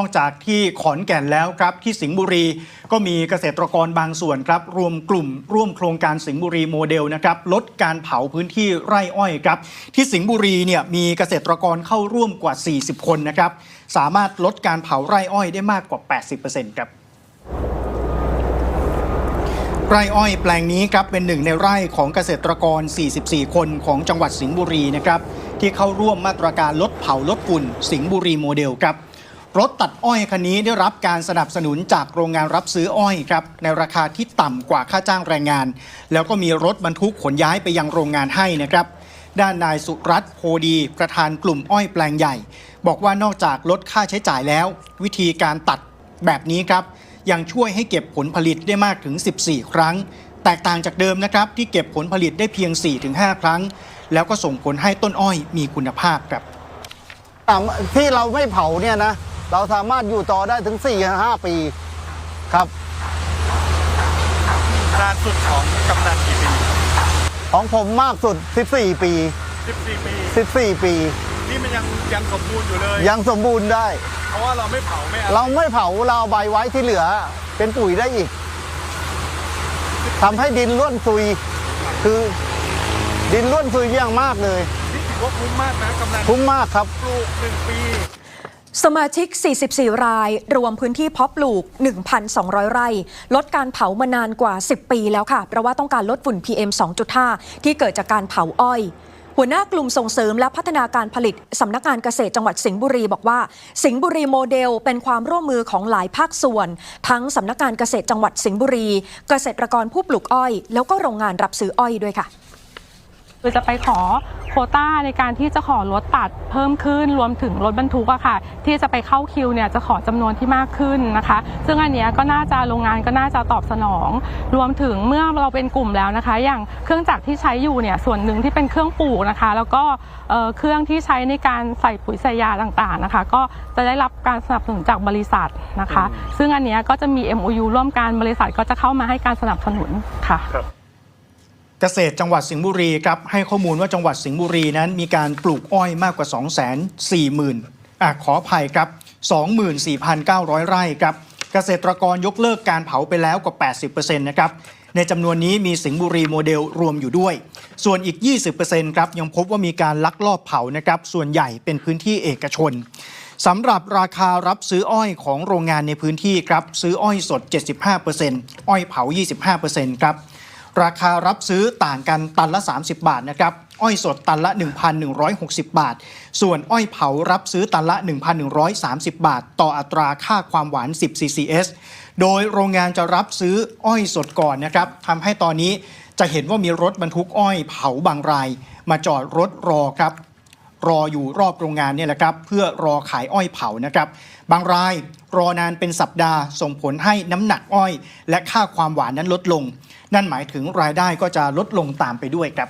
นอกจากที่ขอนแก่นแล้วครับที่สิงห์บุรีก็มีเกษตรกรบางส่วนครับรวมกลุ่มร่วมโครงการสิงห์บุรีโมเดลนะครับลดการเผาพื้นที่ไร่อ้อยครับที่สิงห์บุรีเนี่ยมีเกษตรกรเข้าร่วมกว่า 40 คนนะครับสามารถลดการเผาไร่อ้อยได้มากกว่า 80%ครับไร่อ้อยแปลงนี้ครับเป็นหนึ่งในไร่ของเกษตรกร 44 คนของจังหวัดสิงห์บุรีนะครับที่เข้าร่วมมาตรการลดเผาลดฝุ่นสิงห์บุรีโมเดลครับ รถตัดอ้อยคันนี้ได้รับการสนับสนุนจากโรงงานรับซื้ออ้อยครับในราคาที่ต่ำกว่าค่าจ้างแรงงาน แล้วก็มีรถบรรทุกขนย้ายไปยังโรงงานให้นะครับ ด้านนายสุรัตน์โพดีประธานกลุ่มอ้อยแปลงใหญ่ บอกว่านอกจากลดค่าใช้จ่ายแล้ว วิธีการตัดแบบนี้ครับ ยังช่วยให้เก็บผลผลิตได้มากถึง 14 ครั้ง แตกต่างจากเดิมนะครับที่เก็บผลผลิตได้เพียง 4-5 ครั้ง แล้วก็ส่งผลให้ต้นอ้อยมีคุณภาพครับที่เราไม่เผาเนี่ยนะ เราสามารถอยู่ต่อได้ถึง4-5ปีครับนานสุดของกำนันกี่ปี ของผมมากสุด 14 ปี 14 ปี 14 ปี ที่มันยังยังสมบูรณ์อยู่เลย ยังสมบูรณ์ได้ เพราะว่าเราไม่เผาไม่อะไรเราไม่เผาเราเอาใบไว้ที่เหลือ เป็นปุ๋ยได้อีกทำให้ดินร่วนซุย คือดินร่วนซุยอย่างมากเลยนี่ถือว่าคุ้มมากนะกำนันคุ้มมากครับ ปลูกหนึ่งปี สมาชิก 44 ราย รวมพื้นที่เพาะปลูก 1,200 ไร่ ลดการเผามานานกว่า 10 ปีแล้วค่ะ เพราะว่าต้องการลดฝุ่น PM 2.5 ที่เกิดจากการเผาอ้อย หัวหน้ากลุ่มส่งเสริมและพัฒนาการผลิต สำนักงานเกษตรจังหวัดสิงห์บุรีบอกว่า สิงห์บุรีโมเดล เป็นความร่วมมือของหลายภาคส่วน ทั้งสำนักงานเกษตรจังหวัดสิงห์บุรี เกษตรกรผู้ปลูกอ้อย แล้วก็โรงงานรับซื้ออ้อยด้วยค่ะ คือจะไปขอโควต้าในการที่จะขอรถตัดเพิ่มขึ้นรวมถึงรถบรรทุกอะค่ะ ที่จะไปเข้าคิวเนี่ยจะขอจำนวนที่มากขึ้นนะคะ ซึ่งอันเนี้ยก็น่าจะโรงงานก็น่าจะตอบสนอง รวมถึงเมื่อเราเป็นกลุ่มแล้วนะคะ อย่างเครื่องจักรที่ใช้อยู่เนี่ยส่วนหนึ่งที่เป็นเครื่องปลูกนะคะ แล้วก็เอ่อเครื่องที่ใช้ในการใส่ปุ๋ยใส่ยาต่างๆนะคะ ก็จะได้รับการสนับสนุนจากบริษัทนะคะ ซึ่งอันเนี้ยก็จะมี MOU ร่วมกันบริษัทก็จะเข้ามาให้การสนับสนุนค่ะ เกษตรจังหวัดสิงห์บุรีครับให้ข้อมูลว่าจังหวัดสิงห์บุรีนั้นมีการปลูกอ้อยมากกว่า 2 4 0 0 0 0อะขออภัยครับ 24,900 ไร่ครับเกษตรกรยกเลิกการเผาไปแล้วกว่า 80%นะครับในจำนวนนี้มีสิงห์บุรีโมเดลรวมอยู่ด้วย ส่วนอีก 20%ครับยังพบว่ามีการลักลอบเผานะครับส่วนใหญ่เป็นพื้นที่เอกชนสำหรับราคารับซื้ออ้อยของโรงงานในพื้นที่ครับซื้ออ้อยสด 75%อ้อยเผา 25%ครับ ราคารับซื้อต่างกันตันละ 30 บาทนะครับอ้อยสดตันละ 1,160 บาท ส่วนอ้อยเผารับซื้อตันละ 1,130 บาท ต่ออัตราค่าความหวาน 10 CCS โดยโรงงานจะรับซื้ออ้อยสดก่อนนะครับทำให้ตอนนี้จะเห็นว่ามีรถบรรทุกอ้อยเผาบางราย มาจอดรถรอครับ รออยู่รอบโรงงานเนี่ยแหละครับ เพื่อรอขายอ้อยเผานะครับ บางรายรอนานเป็นสัปดาห์ ส่งผลให้น้ำหนักอ้อย และค่าความหวานนั้นลดลง นั่นหมายถึงรายได้ก็จะลดลงตามไปด้วยครับ